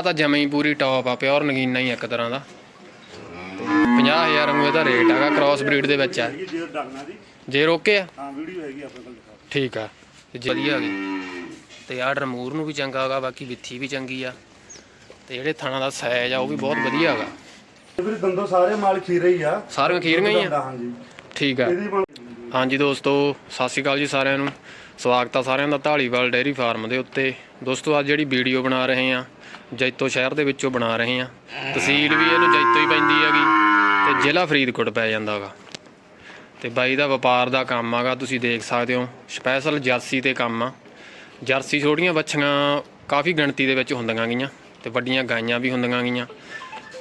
ਆ ਤਾਂ ਜਮੇ ਹੀ ਪੂਰੀ ਟੌਪ ਆ ਪਿਓਰ ਨਗੀਨਾ ਹੀ ਇੱਕ ਤਰ੍ਹਾਂ ਦਾ। ਤੇ 50000 ਨੂੰ ਇਹਦਾ ਰੇਟ ਹੈਗਾ ਕ੍ਰਾਸ ਬਰੀਡ ਦੇ ਵਿੱਚ ਆ। ਜੇ। ਰੋਕੇ ਆ? ਹਾਂ ਵੀਡੀਓ ਹੈਗੀ ਆਪਣੇ ਕੋਲ ਦਿਖਾ ਠੀਕ ਆ ਤੇ ਜੇ ਵਧੀਆ ਗਈ। ਤੇ ਆਹ ਰਮੂਰ ਨੂੰ ਵੀ ਚੰਗਾ ਹੈਗਾ ਬਾਕੀ ਵਿੱਥੀ ਵੀ ਚੰਗੀ ਆ। ਤੇ ਜਿਹੜੇ ਥਾਣਾ ਦਾ ਸਾਈਜ਼ ਆ ਉਹ ਵੀ ਬਹੁਤ ਵਧੀਆ ਹੈਗਾ। ਇਹ ਦੰਦੋਂ ਸਾਰੇ ਮਾਲ ਖੀਰੇ ਹੀ ਆ। ਸਾਰੀਆਂ ਖੀਰੀਆਂ ਹੀ ਆ ਹਾਂਜੀ। ਠੀਕ ਆ। ਇਹਦੀ ਬਣ ਹਾਂਜੀ ਦੋਸਤੋ ਸਤਿ ਸ਼੍ਰੀ ਅਕਾਲ ਜੀ ਸਾਰਿਆਂ ਨੂੰ। ਸਵਾਗਤ ਆ ਸਾਰਿਆਂ ਦਾ ਢਾਲੀਵਾਲ ਡੇਅਰੀ ਫਾਰਮ ਦੇ ਉੱਤੇ। ਦੋਸਤੋ, ਅੱਜ ਜਿਹੜੀ ਵੀਡੀਓ ਬਣਾ ਰਹੇ ਆ ਜੈਤੋ ਸ਼ਹਿਰ ਦੇ ਵਿੱਚੋਂ ਬਣਾ ਰਹੇ ਆ ਤਹਿਸੀਲ ਵੀ ਇਹਨੂੰ ਜੈਤੋ ਹੀ ਪੈਂਦੀ ਹੈਗੀ ਤੇ ਜ਼ਿਲ੍ਹਾ ਫਰੀਦਕੋਟ ਪੈ ਜਾਂਦਾ ਹੈਗਾ ਤੇ ਬਾਈ ਦਾ ਵਪਾਰ ਦਾ ਕੰਮ ਆਗਾ, ਤੁਸੀਂ ਦੇਖ ਸਕਦੇ ਹੋ, ਸਪੈਸ਼ਲ ਜਰਸੀ ਤੇ ਕੰਮ ਆ। ਜਰਸੀ ਛੋਟੀਆਂ ਬੱਚੀਆਂ ਕਾਫੀ ਗਿਣਤੀ ਦੇ ਵਿੱਚ ਹੁੰਦੀਆਂ ਗਈਆਂ ਤੇ ਵੱਡੀਆਂ ਗਾਈਆਂ ਵੀ ਹੁੰਦੀਆਂ ਗਈਆਂ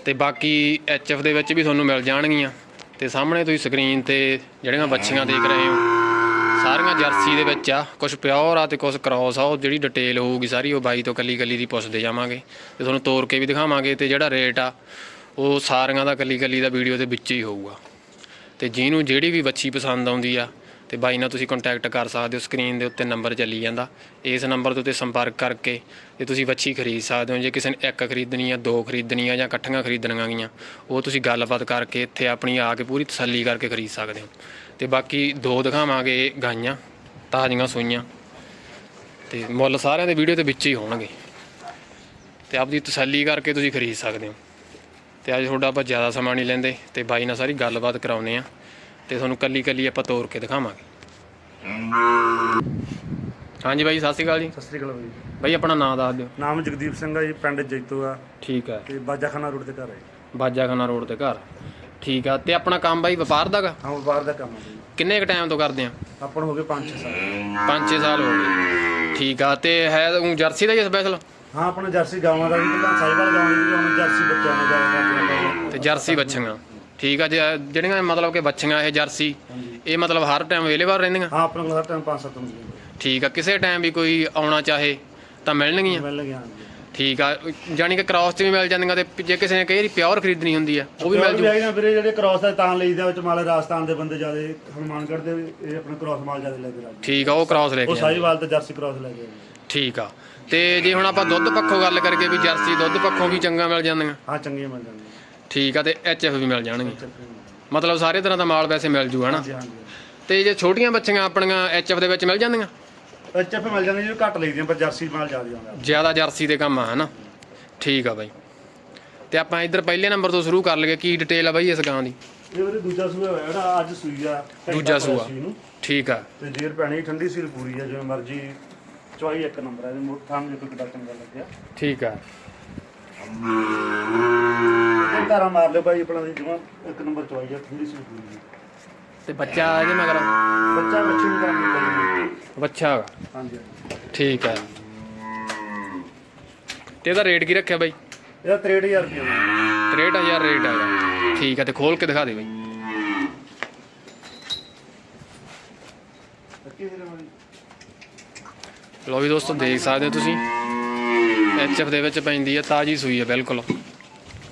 ਤੇ ਬਾਕੀ ਐਚਐਫ ਦੇ ਵਿੱਚ ਵੀ ਤੁਹਾਨੂੰ ਮਿਲ ਜਾਣਗੀਆਂ। ਤੇ ਸਾਹਮਣੇ ਤੁਸੀਂ ਸਕਰੀਨ ਤੇ ਜਿਹੜੀਆਂ ਬੱਚੀਆਂ ਦੇਖ ਰਹੇ ਹੋ ਸਾਰੀਆਂ ਜਰਸੀ ਦੇ ਵਿੱਚ ਆ ਕੁਝ ਪਿਓਰ ਆ ਤੇ ਕੁਝ ਕ੍ਰਾਸ ਆ, ਉਹ ਜਿਹੜੀ ਡਿਟੇਲ ਹੋਊਗੀ ਸਾਰੀ ਉਹ ਬਾਈ ਤੋਂ ਕੱਲੀ ਕੱਲੀ ਦੀ ਪੁੱਛਦੇ ਜਾਵਾਂਗੇ ਤੇ ਤੁਹਾਨੂੰ ਤੋਰ ਕੇ ਵੀ ਦਿਖਾਵਾਂਗੇ ਤੇ ਜਿਹੜਾ ਰੇਟ ਆ, ਉਹ ਸਾਰੀਆਂ ਦਾ ਕੱਲੀ ਕੱਲੀ ਦਾ ਵੀਡੀਓ ਦੇ ਵਿੱਚ ਹੀ ਹੋਊਗਾ। ਤੇ ਜਿਹਨੂੰ ਜਿਹੜੀ ਵੀ ਬੱਚੀ ਪਸੰਦ ਆਉਂਦੀ ਆ, ਤੇ ਬਾਈ ਨਾਲ ਤੁਸੀਂ ਕੰਟੈਕਟ ਕਰ ਸਕਦੇ ਹੋ ਸਕਰੀਨ ਦੇ ਉੱਤੇ ਨੰਬਰ ਚੱਲੀ ਜਾਂਦਾ। ਇਸ ਨੰਬਰ ਦੇ ਉੱਤੇ ਸੰਪਰਕ ਕਰਕੇ ਤੇ ਤੁਸੀਂ ਵੱਛੀ ਖਰੀਦ ਸਕਦੇ ਹੋ, ਜੇ ਕਿਸੇ ਨੇ ਇੱਕ ਖਰੀਦਣੀ ਆ, ਦੋ ਖਰੀਦਣੀ ਆ ਜਾਂ ਇਕੱਠੀਆਂ ਖਰੀਦਣੀਆਂ ਗੀਆਂ, ਉਹ ਤੁਸੀਂ ਗੱਲਬਾਤ ਕਰਕੇ ਇੱਥੇ ਆਪਣੀ ਆ ਕੇ ਪੂਰੀ ਤਸੱਲੀ ਕਰਕੇ ਖਰੀਦ ਸਕਦੇ ਹੋ। ਤੇ ਬਾਕੀ ਦੋ ਦਿਖਾਵਾਂਗੇ ਗਾਈਆਂ ਤਾਜ਼ੀਆਂ ਸੂਈਆਂ। ਤੇ ਮੁੱਲ ਸਾਰਿਆਂ ਦੇ ਵੀਡੀਓ ਦੇ ਵਿੱਚ ਹੀ ਹੋਣਗੇ। ਤੇ ਆਪਦੀ ਤਸੱਲੀ ਕਰਕੇ ਤੁਸੀਂ ਖਰੀਦ ਸਕਦੇ ਹੋ। ਤੇ ਅੱਜ ਤੁਹਾਡਾ ਆਪਾਂ ਜ਼ਿਆਦਾ ਸਮਾਂ ਨਹੀਂ ਲੈਂਦੇ ਤੇ ਬਾਈ ਨਾਲ ਸਾਰੀ ਗੱਲਬਾਤ ਕਰਾਉਨੇ ਆ ਤੇ ਤੁਹਾਨੂੰ ਕੱਲੀ ਕੱਲੀ ਆਪਾਂ ਤੋੜ ਕੇ ਦਿਖਾਵਾਂਗੇ। ਹਾਂਜੀ ਬਾਈ ਸਤਿ ਸ਼੍ਰੀ ਅਕਾਲ ਜੀ। ਸਤਿ ਸ੍ਰੀ ਅਕਾਲ ਬਾਈ। ਬਾਈ ਆਪਣਾ ਨਾਮ ਦੱਸ ਦਿਓ। ਨਾਮ ਜਗਦੀਪ ਸਿੰਘ ਆ ਜੀ ਪਿੰਡ ਜੈਤੋ ਆ ਠੀਕ ਹੈ ਤੇ ਬਾਜਾਖਾਨਾ ਰੋਡ ਤੇ ਘਰ ਹੈ। ਬਾਜਾਖਾਨਾ ਰੋਡ ਤੇ ਘਰ। ਠੀਕ ਆ ਤੇ ਆਪਣਾ ਕੰਮ ਬਾਈ ਵਪਾਰ ਦਾਗਾ? ਹਾਂ ਵਪਾਰ ਦਾ ਕੰਮ ਜੀ ਕਿੰਨੇ ਕ ਟਾਈਮ ਤੋਂ ਕਰਦੇ ਆ? ਆਪਾਂ ਨੂੰ ਹੋ ਗਏ 5-6 ਸਾਲ। 5-6 ਸਾਲ ਹੋ ਗਏ। ਠੀਕ ਆ ਤੇ ਹੈ ਊਂ ਜਰਸੀ ਦਾ ਹੀ ਸਪੈਸ਼ਲ ਹਾਂ ਆਪਣਾ ਜਰਸੀ ਗਾਵਾਂ ਦਾ ਵੀ ਪਹਿਲਾਂ ਸਾਈਵਾਲ ਗਾਵਾਂ ਦੀ ਵੀ ਹੁਣ ਜਰਸੀ ਬੱਚਿਆਂ ਨੂੰ ਜ਼ਿਆਦਾ ਕਰਦੇ ਆਪਾਂ। ਤੇ ਜਰਸੀ ਬੱਚੀਆਂ। ਠੀਕ ਆ ਜੇ ਜਿਹੜੀਆਂ ਮਤਲਬ ਕਿ ਬੱਚੀਆਂ ਇਹ ਜਰਸੀ ਇਹ ਮਤਲਬ ਹਰ ਟਾਈਮ ਅਵੇਲੇਬਲ ਰਹਿੰਦੀਆਂ? ਹਾਂ ਆਪਣੇ ਕੋਲ ਹਰ ਟਾਈਮ 5-7 ਮਿਲ ਠੀਕ ਆ ਕਿਸੇ ਟਾਈਮ ਵੀ ਕੋਈ ਆਉਣਾ ਚਾਹੇ ਤਾਂ ਮਿਲਣਗੀਆਂ? ਮਿਲ ਗਿਆ ਹਾਂਜੀ। ਠੀਕ ਆ ਜਾਨੀ ਕਿ ਕ੍ਰਾਸ ਤੇ ਵੀ ਮਿਲ ਜਾਂਦੀਆਂ ਤੇ ਜੇ ਕਿਸੇ ਨੇ ਕਈ ਵਾਰੀ ਪਿਓਰ ਖਰੀਦਣੀ ਹੁੰਦੀ ਆ ਉਹ ਵੀ ਮਿਲ ਜੂ। ਵੀ ਵੀਰੇ ਜਿਹੜੇ ਕ੍ਰਾਸ ਦਾ ਤਾਂ ਲਈਦਾ ਵਿੱਚ ਮਾਲੇ ਰਾਜਸਥਾਨ ਦੇ ਬੰਦੇ ਜ਼ਿਆਦਾ ਹਨੂਮਾਨਗੜ੍ਹ ਦੇ ਇਹ ਆਪਣੇ ਕ੍ਰਾਸ ਮਾਲ ਜ਼ਿਆਦਾ ਲੈ ਕੇ ਰਾਜੀ ਠੀਕ ਆ ਉਹ ਕ੍ਰਾਸ ਲੈ ਕੇ ਉਹ ਜਾਂਦੇ। ਸਾਈਵਾਲ ਤੇ ਜਰਸੀ ਕ੍ਰਾਸ ਲੈ ਕੇ ਆਏ। ਠੀਕ ਆ ਤੇ ਜੇ ਹੁਣ ਆਪਾਂ ਦੁੱਧ ਪੱਖੋਂ ਗੱਲ ਕਰਕੇ ਵੀ ਜਰਸੀ ਦੁੱਧ ਪੱਖੋਂ ਵੀ ਚੰਗਾ ਮਿਲ ਜਾਂਦੀਆਂ? ਹਾਂ ਚੰਗੀਆਂ ਮਿਲ ਜਾਂਦੀਆਂ। ਠੀਕ ਆ ਤੇ ਐਚਐਫ ਵੀ ਮਿਲ ਜਾਣਗੀਆਂ। ਚੱਕਰ ਮਤਲਬ ਸਾਰੇ ਤਰ੍ਹਾਂ ਦਾ ਮਾਲ ਵੈਸੇ ਮਿਲ ਜੂ ਹਨਾ ਹਾਂਜੀ ਤੇ ਜੇ ਛੋਟੀਆਂ ਬੱਚੀਆਂ ਆਪਣੀਆਂ ਐਚਐਫ ਦੇ ਵਿੱਚ ਮਿਲ ਜਾਂਦੀਆਂ? ਐਚਐਫ ਮਿਲ ਜਾਂਦੀ ਜੀ ਘੱਟ ਲਈਦੀਆਂ ਪਰ ਜਰਸੀ ਮਾਲ ਜ਼ਿਆਦਾ ਆਉਂਦਾ। ਜ਼ਿਆਦਾ ਜਰਸੀ ਦੇ ਕੰਮ ਆ ਹਨਾ? ਠੀਕ ਆ ਬਾਈ। ਤੇ ਆਪਾਂ ਇੱਧਰ ਪਹਿਲੇ ਨੰਬਰ ਤੋਂ ਸ਼ੁਰੂ ਕਰ ਲਈਏ ਕੀ ਡਿਟੇਲ ਆ ਬਾਈ ਇਸ ਗਾਂ ਦੀ? ਇਹ ਵੀਰੇ ਦੂਜਾ ਸੂਆ ਹੋਇਆ ਜਿਹੜਾ ਅੱਜ ਸੂਈ ਆ ਘੰਟਾ ਦੂਜਾ ਹੋਇਆ ਸੂਆ। ਸੂਈ ਨੂੰ। ਠੀਕ ਆ। ਤੇ ਜੇਰ ਪੈਣੀ ਠੰਡੀ ਸੀਲ ਪੂਰੀ ਆ ਜਿਵੇਂ ਮਰਜ਼ੀ ਚਵਾਈ ਇੱਕ ਨੰਬਰ ਆ ਇਹਦੇ ਥਾਂ ਜੇ ਕੋਈ ਕਿੱਡਾ ਚੰਗਾ ਲੱਗਿਆ। ਠੀਕ ਆ। ਇਹ ਧਾਰਾ ਮਾਰ ਲਿਓ ਭਾਈ ਆਪਣਾ ਜਿਵੇਂ ਇੱਕ ਨੰਬਰ ਚਵਾਈ ਆ ਠੰਡੀ ਸੀਲ ਪੂਰੀ ਆ। ਤੇ ਬੱਚਾ ਇਹਦੇ ਮਗਰ? ਬੱਚਾ ਹੈਗਾ। ਹਾਂਜੀ। ਠੀਕ ਹੈ। ਤੇ ਇਹਦਾ ਰੇਟ ਕੀ ਰੱਖਿਆ ਬਾਈ? ਇਹਦਾ 63000 ਰੁਪਏ ਦਾ 63000 ਰੇਟ ਹੈਗਾ। ਠੀਕ ਹੈ ਤੇ ਖੋਲ ਕੇ ਦਿਖਾ ਦੇ ਬਾਈ। ਲੋ ਵੀ ਦੋਸਤੋ ਦੇਖ ਸਕਦੇ ਹੋ ਤੁਸੀਂ। ਐਚਐਫ ਦੇ ਵਿੱਚ ਪੈਂਦੀ ਹੈ ਤਾਜੀ ਸੂਈ ਹੈ ਬਿਲਕੁਲ।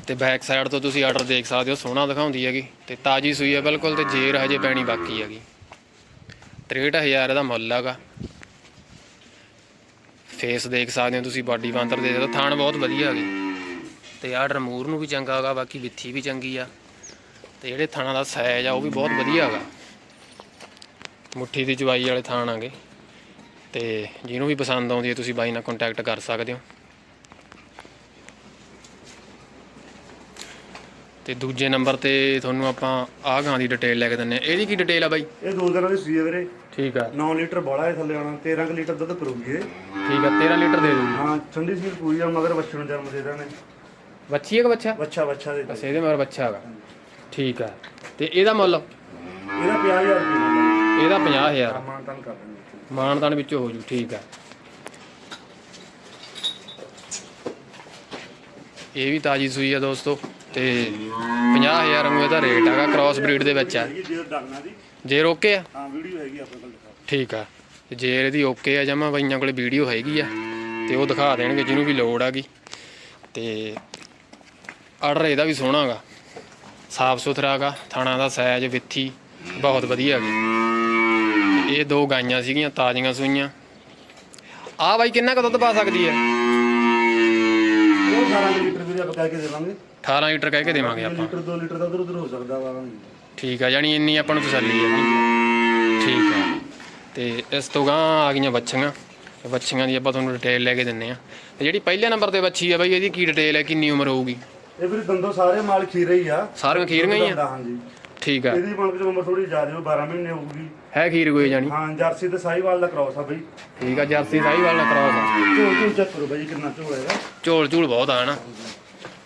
ਤੇ ਬੈਕ ਸਾਈਡ ਤੋਂ ਤੁਸੀਂ ਆਰਡਰ ਦੇਖ ਸਕਦੇ ਹੋ ਸੋਹਣਾ ਦਿਖਾਉਂਦੀ ਹੈਗੀ। ਤੇ ਤਾਜੀ ਸੂਈ ਹੈ ਬਿਲਕੁਲ ਤੇ ਜੇਰ ਹਜੇ ਪੈਣੀ ਬਾਕੀ ਹੈਗੀ। 63000 ਇਹਦਾ ਮੁੱਲ ਹੈਗਾ। ਫੇਸ ਦੇਖ ਸਕਦੇ ਹੋ ਤੁਸੀਂ ਬਾਡੀ ਬਾਂਦਰ ਦੇ ਸਕਦੇ ਹੋ। ਥਾਣ ਬਹੁਤ ਵਧੀਆ ਹੈਗੇ। ਤੇ ਆਹ ਰਮੂਰ ਨੂੰ ਵੀ ਚੰਗਾ ਹੈਗਾ, ਬਾਕੀ ਵਿੱਥੀ ਵੀ ਚੰਗੀ ਆ। ਤੇ ਜਿਹੜੇ ਥਾਣਾ ਦਾ ਸਾਈਜ਼ ਆ, ਉਹ ਵੀ ਬਹੁਤ ਵਧੀਆ ਹੈਗਾ। ਮੁੱਠੀ ਦੀ ਜਵਾਈ ਵਾਲੇ ਥਾਣ ਆਗੇ ਤੇ ਜਿਹਨੂੰ ਵੀ ਪਸੰਦ ਆਉਂਦੀ ਹੈ, ਤੁਸੀਂ ਬਾਈ ਨਾਲ ਕੰਟੈਕਟ ਕਰ ਸਕਦੇ ਹੋ। ਤੇ ਦੂਜੇ ਨੰਬਰ ਤੇ ਤੁਹਾਨੂੰ ਆਪਾਂ ਆਹ ਗਾਂ ਦੀ ਡਿਟੇਲ ਲੈ ਕੇ ਦਿੰਨੇ ਆ ਇਹਦੀ ਕੀ ਡਿਟੇਲ ਆ ਬਾਈ? ਇਹ ਦੋ ਦਿਨਾਂ ਦੀ ਸੂਈ ਆ ਵੀਰੇ। ਠੀਕ ਆ। 9 ਲੀਟਰ ਬੋਲਾ ਹੈ ਥੱਲੇ ਆਉਣਾ 13 ਕੁ ਲੀਟਰ ਦੁੱਧ ਕਰੂਗੀ ਇਹ। ਠੀਕ ਆ 13 ਲੀਟਰ ਦੇ ਦੂਗੀ। ਹਾਂ ਠੰਡੀ ਸੀਲ ਪੂਰੀ ਆ ਮਗਰ ਬੱਚੇ ਨੂੰ ਜਨਮ ਦੇ ਦੇਣੇ। ਬੱਚੀ ਹੈ ਕਿ ਬੱਚਾ ਬੱਚਾ ਬੱਚਾ ਦੇ ਬਸ ਇਹਦੇ ਮਗਰ ਬੱਚਾ ਹੈਗਾ। ਠੀਕ ਆ। ਤੇ ਇਹਦਾ ਮੁੱਲ? ਇਹਦਾ 50000 ਰੁਪਏ ਇਹਦਾ 50000 ਮਾਨ ਤਾਨ ਕਰ ਦਿੰਦੇ ਮਾਨਤਾਨ ਵਿੱਚੋਂ ਹੋ ਜੂ ਠੀਕ ਆ। ਇਹ ਵੀ ਤਾਜੀ ਸੂਈ ਆ ਦੋਸਤੋ। ਤੇ 50000 ਨੂੰ ਇਹਦਾ ਰੇਟ ਹੈਗਾ ਕ੍ਰਾਸ ਬਰੀਡ ਦੇ ਵਿੱਚ ਹੈਗੀ ਜੇ ਰੋਕੇ ਆ? ਹਾਂ ਵੀਡੀਓ ਹੈਗੀ ਆਪਣੇ ਕੋਲ ਦਿਖਾ ਠੀਕ ਆ। ਤੇ ਜੇ ਇਹਦੀ ਓਕੇ ਆ ਜਮਾ ਬਾਈਆਂ ਕੋਲੇ ਵੀਡੀਓ ਹੈਗੀ ਆ ਤੇ ਉਹ ਦਿਖਾ ਦੇਣਗੇ ਜਿਹਨੂੰ ਵੀ ਲੋੜ ਆਗੀ ਤੇ ਆਰਡਰ ਇਹਦਾ ਵੀ ਸੋਹਣਾ ਹੈਗਾ ਸਾਫ਼ ਸੁਥਰਾ ਹੈਗਾ ਥਾਣਾ ਦਾ ਸਾਈਜ਼ ਵਿੱਥੀ ਬਹੁਤ ਵਧੀਆ ਤੇ ਇਹ ਦੋ ਗਾਈਆਂ ਸੀਗੀਆਂ ਤਾਜ਼ੀਆਂ ਸੂਈਆਂ। ਆ ਬਾਈ ਕਿੰਨਾ ਕੁ ਦੁੱਧ ਪਾ ਸਕਦੀ ਹੈ ਉਹ 18 ਵੀ ਆਪਾਂ ਕਹਿ ਕੇ ਦੇਵਾਂਗੇ 18 ਲੀਟਰ ਕਹਿ ਕੇ ਦੇਵਾਂਗੇ ਆਪਾਂ। ਲੀਟਰ 2 ਲੀਟਰ ਦਾ ਉਧਰ ਉਧਰ ਹੋ ਸਕਦਾ ਵਾ। ਠੀਕ ਆ ਜਾਨੀ ਇੰਨੀ ਆਪਾਂ ਨੂੰ ਤਸੱਲੀ ਹੈ ਜੀ। ਠੀਕ ਆ। ਤੇ ਇਸ ਤੋਂ ਗਾਂ ਆ ਗਈਆਂ ਬੱਚੀਆਂ ਬੱਚੀਆਂ ਦੀ ਆਪਾਂ ਤੁਹਾਨੂੰ ਡਿਟੇਲ ਲੈ ਕੇ ਦਿੰਨੇ ਆ। ਤੇ ਜਿਹੜੀ ਪਹਿਲੇ ਨੰਬਰ ਤੇ ਬੱਚੀ ਆ ਬਾਈ ਇਹਦੀ ਕੀ ਡਿਟੇਲ ਹੈ ਕਿੰਨੀ ਉਮਰ ਹੋਊਗੀ? ਇਹ ਵੀ ਦੰਦੋਂ ਸਾਰੇ ਮਾਲ ਖੀਰੇ ਹੀ ਆ। ਸਾਰੀਆਂ ਖੀਰੀਆਂ ਹੀ ਆ? ਹਾਂਜੀ। ਠੀਕ ਆ। ਇਹਦੀ ਮਨ ਵਿੱਚ ਉਮਰ ਥੋੜੀ ਜ਼ਿਆਦਾ ਹੋ 12 ਮਹੀਨੇ ਹੋਊਗੀ। ਹੈ ਖੀਰ ਕੋਈ ਜਾਨੀ ਹਾਂ ਜਰਸੀ ਤੇ ਸਾਈਵਾਲ ਦਾ ਕ੍ਰਾਸ ਆ ਬਈ। ਠੀਕ ਆ ਜਰਸੀ ਸਾਈਵਾਲ ਨਾਲ ਕਰਾਸ ਆ। ਝੋਲ ਝੋਲ ਚੈੱਕ ਕਰੋ ਬਈ ਕਿੰਨਾ ਝੋਲ ਹੈਗਾ। ਝੋਲ ਝੂਲ ਬਹੁਤ ਆ ਹਨਾ?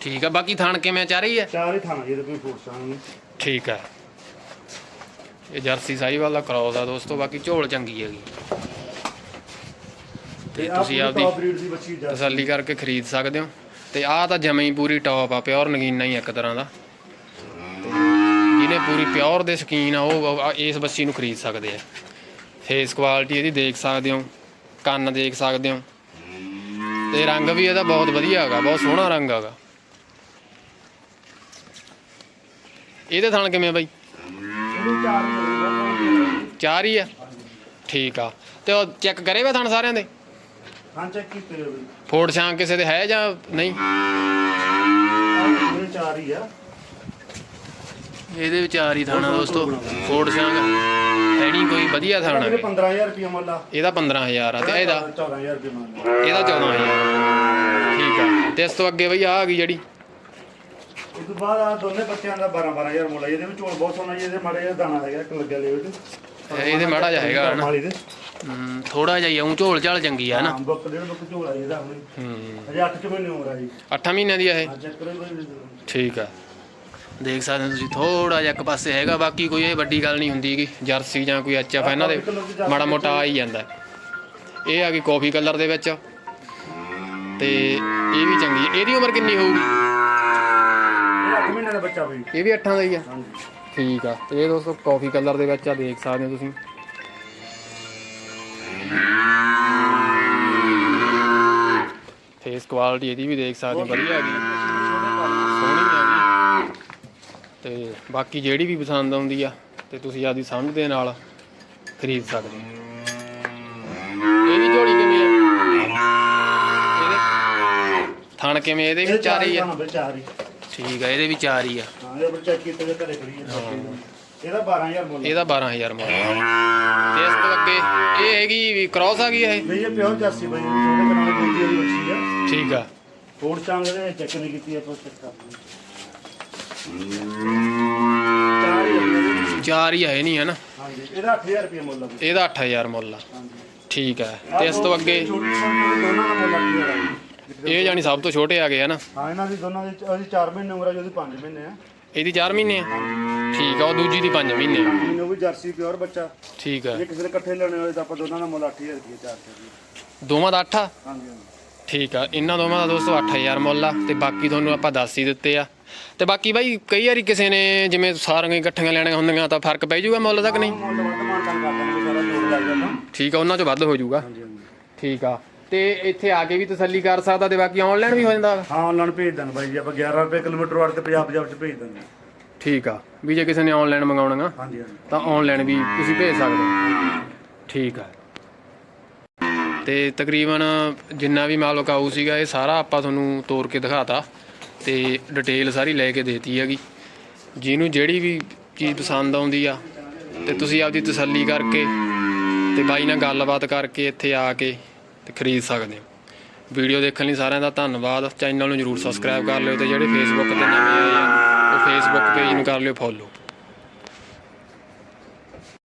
ਠੀਕ ਆ ਬਾਕੀ ਥਾਣ ਕਿਵੇਂ ਚਾਹ ਰਹੀ ਹੈ ਚਾਰ ਥਾਣਾ ਜਿਹਦੇ ਕੋਈ ਫੋਰਸਾਂ ਨਹੀਂ ਠੀਕ ਆ। ਇਹ ਜਰਸੀ ਸਾਈਵਾਲ ਦਾ ਕਰਾਸ ਆ ਦੋਸਤੋ ਬਾਕੀ ਝੋਲ ਚੰਗੀ ਹੈਗੀ। ਤੇ ਤੁਸੀਂ ਆਪਦੀ ਦੀ ਤਸੱਲੀ ਕਰਕੇ ਖਰੀਦ ਸਕਦੇ ਹੋ। ਤੇ ਆਹ ਤਾਂ ਜਮੇ ਹੀ ਪੂਰੀ ਟੌਪ ਆ ਪਿਓਰ ਨਗੀਨਾ ਹੀ ਇੱਕ ਤਰ੍ਹਾਂ ਦਾ। ਜਿਹਨੇ ਪੂਰੀ ਪਿਓਰ ਦੇ ਸ਼ਕੀਨ ਆ ਉਹ ਇਸ ਬੱਚੀ ਨੂੰ ਖਰੀਦ ਸਕਦੇ ਆ। ਫੇਸ ਕੁਆਲਿਟੀ ਇਹਦੀ ਦੇਖ ਸਕਦੇ ਹੋ ਕੰਨ ਦੇਖ ਸਕਦੇ ਹੋ। ਤੇ ਰੰਗ ਵੀ ਇਹਦਾ ਬਹੁਤ ਵਧੀਆ ਹੈਗਾ ਬਹੁਤ ਸੋਹਣਾ ਰੰਗ ਹੈਗਾ। ਇਹਦੇ ਥਣ ਕਿਵੇਂ ਬਾਈ? ਇਹਨੂੰ ਚਾਰ ਹੀ ਆ। ਠੀਕ ਆ। ਤੇ ਉਹ ਚੈੱਕ ਕਰੇ ਵੇ ਥਣ ਸਾਰਿਆਂ ਦੇ? ਹਾਂ ਚੈੱਕ ਕੀਤੇ ਹੋਏ ਬਈ। ਫੋੜ ਛਾਂ ਕਿਸੇ ਦੇ ਹੈ ਜਾਂ ਨਹੀਂ? ਇਹਦੇ ਚਾਰ ਹੀ ਆ। ਇਹਦੇ ਵਿੱਚ ਆ ਰਹੀ ਥਾਣਾ ਦੋਸਤੋ। ਫੋਰਡ ਹੈ ਨਹੀਂ ਕੋਈ ਵਧੀਆ ਥਾਣਾ ਇਹਦੇ 15000 ਰੁਪਏ ਮੁੱਲ ਆ। ਇਹਦਾ 15000 ਆ ਤੇ ਇਹਦਾ 14000 ਰੁਪਏ ਮੁੱਲ ਇਹਦਾ 14000 ਠੀਕ ਆ। ਤੇ ਇਸ ਤੋਂ ਅੱਗੇ ਬਈ ਆ ਆ ਗਈ ਜਿਹੜੀ ਉਸ ਤੋਂ ਬਾਅਦ ਆ ਦੋਨੇ ਬੱਚਿਆਂ ਦਾ 12 12000 ਮੁੱਲ ਆ ਇਹਦੇ ਵਿੱਚ ਝੋਲ ਬਹੁਤ ਸੋਹਣਾ ਜੀ ਇਹਦੇ ਮਾੜੇ ਜਿਹਾ ਦਾਣਾ ਹੈਗਾ ਇੱਕ ਲੱਗਿਆ ਲੈ ਵਿੱਚ ਇਹਦੇ ਮਾੜਾ ਜਿਹਾ ਹੈਗਾ ਹਨਾ। ਮਾਲੀ ਦੇ ਥੋੜਾ ਜਿਹਾ ਹੀ ਉਂ ਝੋਲ ਝਾਲ ਚੰਗੀ ਆ ਨਾ। ਹਾਂ ਬੁੱਕ ਡੇਢ ਬੁੱਕ ਝੋਲ ਆ ਜੀ ਇਹਦਾ ਹੁਣ। ਹੂੰ। ਅਜੇ 8 ਮਹੀਨੇ ਉਮਰ ਆ ਜੀ। 8 ਮਹੀਨਿਆਂ ਦੀ ਆ ਇਹ? ਕਰੋ ਠੀਕ ਆ। ਦੇਖ ਸਕਦੇ ਹੋ ਤੁਸੀਂ ਥੋੜਾ ਜਿਹਾ ਇੱਕ ਪਾਸੇ ਹੈਗਾ ਬਾਕੀ ਕੋਈ ਇਹ ਵੱਡੀ ਗੱਲ ਨਹੀਂ ਹੁੰਦੀ ਜਰਸੀ ਜਾਂ ਕੋਈ ਐਚਐਫ ਇਹਨਾਂ ਦੇ ਮਾੜਾ ਮੋਟਾ ਆ ਹੀ ਜਾਂਦਾ। ਇਹ ਆ ਗਈ ਕਾਫੀ ਕਲਰ ਦੇ ਵਿੱਚ। ਤੇ ਇਹ ਵੀ ਚੰਗੀ ਇਹਦੀ ਉਮਰ ਕਿੰਨੀ ਹੋਊਗੀ? ਇਹ 8 ਮਹੀਨੇ ਦਾ ਬੱਚਾ ਬਈ ਇਹ ਵੀ 8 ਦਾ ਹੀ ਆ। ਹਾਂਜੀ। ਠੀਕ ਆ। ਤੇ ਇਹ ਦੋਸਤੋ ਕਾਫੀ ਕਲਰ ਦੇ ਵਿੱਚ ਆ ਦੇਖ ਸਕਦੇ ਹੋ ਤੁਸੀਂ। ਫੇਸ ਕੁਆਲਿਟੀ ਇਹਦੀ ਵੀ ਦੇਖ ਸਕਦੇ ਹੋ ਵਧੀਆ ਹੈਗੀ। ਸੋਹਣੀ ਹੈਗੀ ਤੇ ਬਾਕੀ ਜਿਹੜੀ ਵੀ ਪਸੰਦ ਆਉਂਦੀ ਆ ਤੇ ਤੁਸੀਂ ਆਪਦੀ ਸਮਝ ਦੇ ਨਾਲ ਖਰੀਦ ਸਕਦੇ ਹੋ। ਕਿਵੇਂ ਆ? ਥਣ ਕਿਵੇਂ ਇਹਦੇ ਵੀ ਚਾਰ ਹੀ ਆ ਹਾਂ ਬਈ ਚਾਰ ਹੀ ਠੀਕ ਆ ਇਹਦੇ ਵੀ ਚਾਰ ਹੀ ਆ। ਹਾਂ ਇਹ ਬੱਚਾ ਕੀਤੇ ਦੇ ਘਰੇ ਖੜੀ ਹੈ ਇਹਦਾ 12000 ਮੁੱਲ ਇਹਦਾ 12000 ਮੁੱਲ ਤੇ ਇਸ ਤੋਂ ਅੱਗੇ ਇਹ ਹੈਗੀ ਵੀ ਕ੍ਰਾਸ ਆ ਗਈ ਇਹ? ਬਈ ਇਹ ਪਿਓਰ ਜਰਸੀ ਬਈ ਛੋਟੇ ਕਰਾਣੇ ਦੀ ਦੀ ਬੱਚੀ ਆ। ਠੀਕ ਆ। ਫੋੜ ਚਾਂਗ ਦੇ ਚੈੱਕ ਨਹੀਂ ਕੀਤੀ ਆਪਾਂ ਚੈੱਕ ਕਰ ਲਈ। ਚਾਰ ਹੀ ਆਏ ਨਹੀਂ ਹੈ ਨਾ। ਹਾਂਜੀ ਇਹਦਾ 8000 ਰੁਪਏ ਮੁੱਲ ਆ। ਇਹਦਾ 8000 ਮੁੱਲ ਆ। ਠੀਕ ਹੈ ਤੇ ਇਸ ਤੋਂ ਅੱਗੇ ਛੋਟੀ ਛੋਟੀ ਦੋਨਾਂ ਦਾ ਮੁੱਲ 8000 ਆ ਜੀ। ਇਹ ਜਾਨੀ ਸਭ ਤੋਂ ਛੋਟੇ ਆ ਗਏ ਹੈ ਨਾ। ਹਾਂ ਇਹਨਾਂ ਦੀ ਦੋਨਾਂ ਦੀ ਉਹਦੀ 4 ਮਹੀਨੇ ਉਮਰ ਆ ਜੀ ਉਹਦੀ 5 ਮਹੀਨੇ ਆ। ਇਹਦੀ 4 ਮਹੀਨੇ ਆ? ਠੀਕ ਆ ਉਹ ਦੂਜੀ ਦੀ 5 ਮਹੀਨੇ ਆ। ਮੈਨੂੰ ਵੀ ਜਰਸੀ ਪਿਓਰ ਬੱਚਾ। ਠੀਕ ਆ। ਜੇ ਕਿਸੇ ਨੇ ਇਕੱਠੇ ਲੈਣੇ ਹੋਏ ਤਾਂ ਆਪਾਂ ਦੋਨਾਂ ਦਾ ਮੁੱਲ 8000 ਰੁਪਏ ਚਾਰ ਰੁਪਏ ਦੋਵਾਂ ਦਾ 8 ਆ? ਹਾਂਜੀ ਹਾਂਜੀ। ਠੀਕ ਆ ਇਹਨਾਂ ਦੋਵਾਂ ਦਾ ਦੋਸਤੋ 8000 ਮੁੱਲ ਆ ਤੇ ਬਾਕੀ ਤੁਹਾਨੂੰ ਆਪਾਂ ਦੱਸ ਹੀ ਦਿੱਤੇ ਆ। ਤੇ ਬਾਕੀ ਬਾਈ ਕਈ ਵਾਰੀ ਕਿਸੇ ਨੇ ਜਿਵੇਂ ਸਾਰੀਆਂ ਇਕੱਠੀਆਂ ਲੈਣੀਆਂ ਹੁੰਦੀਆਂ ਤਾਂ ਫ਼ਰਕ ਪੈ ਜਾਊਗਾ ਮੁੱਲ ਤੱਕ ਨਹੀਂ? ਮੁੱਲ ਵੱਧ ਮਾਨ ਕਰ ਦਾਂਗੇ ਸਾਰਾ ਜੋੜ ਲੱਗ ਜਾਂਦਾ। ਠੀਕ ਆ ਉਹਨਾਂ 'ਚ ਵੱਧ ਹੋ ਜਾਊਗਾ। ਹਾਂਜੀ ਹਾਂਜੀ। ਠੀਕ ਆ। ਤੇ ਇੱਥੇ ਆ ਕੇ ਵੀ ਤਸੱਲੀ ਕਰ ਸਕਦਾ ਤੇ ਬਾਕੀ ਆਨਲਾਈਨ ਵੀ ਹੋ ਜਾਂਦਾ। ਵਾ। ਹਾਂ ਆਨਲਾਈਨ ਭੇਜ ਦਾਂਗੇ ਬਾਈ ਜੀ ਆਪਾਂ 11 ਰੁਪਏ ਕਿਲੋਮੀਟਰ ਵਾਰ ਤੇ ਪੰਜਾਬ ਪੰਜਾਬ ਚ ਭੇਜ ਦਾਂਗੇ। ਠੀਕ ਆ ਵੀ ਜੇ ਕਿਸੇ ਨੇ ਆਨਲਾਈਨ ਮੰਗਾਉਣਾਗਾ ਹਾਂਜੀ ਹਾਂਜੀ। ਤਾਂ ਆਨਲਾਈਨ ਵੀ ਤੁਸੀਂ ਭੇਜ ਸਕਦੇ ਹੋ। ਠੀਕ ਆ। ਤੇ ਤਕਰੀਬਨ ਜਿੰਨਾ ਵੀ ਮਾਲ ਵਿਕਾਊ ਸੀਗਾ ਇਹ ਸਾਰਾ ਆਪਾਂ ਤੁਹਾਨੂੰ ਤੋੜ ਕੇ ਦਿਖਾਤਾ ਤੇ ਡਿਟੇਲ ਸਾਰੀ ਲੈ ਕੇ ਦੇਤੀ ਹੈਗੀ। ਜਿਹਨੂੰ ਜਿਹੜੀ ਵੀ ਚੀਜ਼ ਪਸੰਦ ਆਉਂਦੀ ਆ ਤੇ ਤੁਸੀਂ ਆਪਦੀ ਤਸੱਲੀ ਕਰਕੇ ਤੇ ਬਾਈ ਨਾਲ ਗੱਲਬਾਤ ਕਰਕੇ ਇੱਥੇ ਆ ਕੇ ਤੇ ਖਰੀਦ ਸਕਦੇ ਹੋ। ਵੀਡੀਓ ਦੇਖਣ ਲਈ ਸਾਰਿਆਂ ਦਾ ਧੰਨਵਾਦ। ਚੈਨਲ ਨੂੰ ਜਰੂਰ ਸਬਸਕ੍ਰਾਈਬ ਕਰ ਲਿਓ ਤੇ ਜਿਹੜੇ ਫੇਸਬੁੱਕ ਤੇ ਨਵੇਂ ਆਏ ਆ, ਉਹ ਫੇਸਬੁੱਕ ਪੇਜ ਨੂੰ ਕਰ ਲਿਓ ਫੋਲੋ